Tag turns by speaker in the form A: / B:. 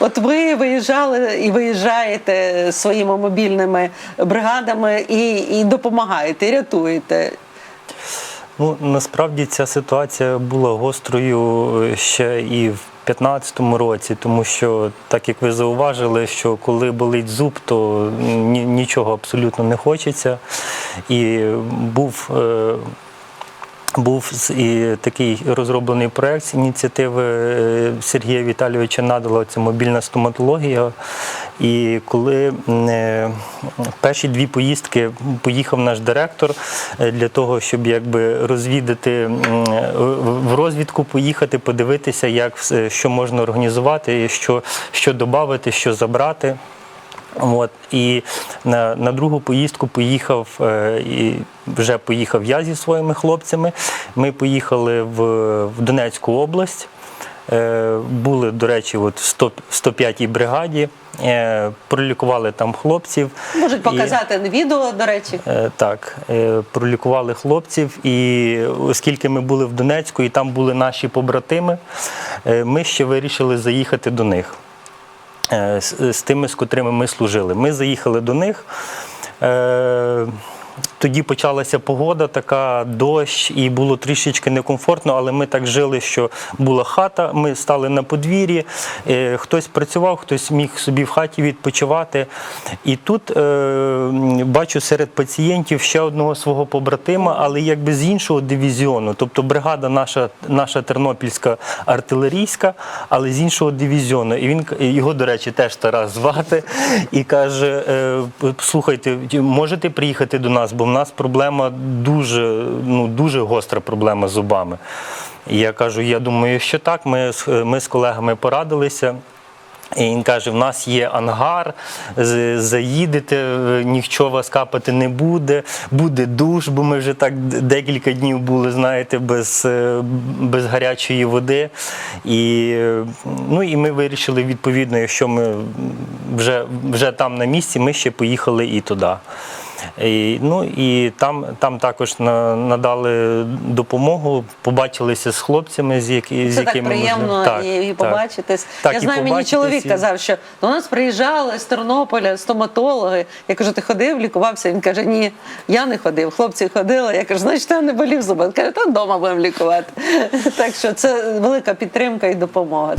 A: От ви виїжджали і виїжджаєте своїми мобільними бригадами і, і допомагаєте, і рятуєте.
B: Ну насправді ця ситуація була гострою е, ще і в 2015 році, тому що, так як ви зауважили, що коли болить зуб, то нічого абсолютно не хочеться. І був. е, був і такий розроблений проект з ініціативи е, Сергія Віталійовича Надала, це мобільна стоматологія. І коли е, перші дві поїздки поїхав наш директор е, для того, щоб якби розвідати в розвідку, поїхати, подивитися, як що можна організувати, що, що додати, що забрати. От і на, на другу поїздку поїхав е, і вже поїхав я зі своїми хлопцями. Ми поїхали в, в Донецьку область. Е, були, до речі, от в 105-й бригаді, е, пролікували там хлопців.
A: Можуть
B: І-
A: показати відео, до речі.
B: Так, пролікували хлопців, і оскільки ми були в Донецьку і там були наші побратими, ми ще вирішили заїхати до них з, з тими, з котрими ми служили. Ми заїхали до них. Тоді почалася погода, така дощ, і було трішечки некомфортно, але ми так жили, що була хата, ми стали на подвір'ї, е, хтось працював, хтось міг собі в хаті відпочивати. І тут е, бачу серед пацієнтів ще одного свого побратима, але якби з іншого дивізіону. Тобто бригада наша, наша тернопільська артилерійська, але з іншого дивізіону. І він його, до речі, теж Тарас звати, і каже: е, слухайте, можете приїхати до нас, бо в нас проблема дуже, ну, дуже гостра проблема з зубами. І я кажу, я думаю, що так. Ми, ми з колегами порадилися. І він каже: в нас є ангар, заїдете, нічого вас капати не буде, буде душ, бо ми вже так декілька днів були, знаєте, без, е, без гарячої води. І, ну, і ми вирішили, відповідно, якщо ми вже, вже там на місці, ми ще поїхали і туди. І, ну і там, там також на, надали допомогу, побачилися з хлопцями, з, які, з
A: Це так
B: якими ми
A: приємно
B: Так,
A: і, і побачитись.
B: Так,
A: я знаю, мені чоловік
B: і-
A: казав, що до нас приїжджали з Тернополя стоматологи. Я кажу, ти ходив, лікувався? Він каже, ні, я не ходив. Хлопці ходили. Я кажу, значить, ти не болів зуби. Він каже, та вдома будемо лікувати. Так що це велика підтримка і допомога.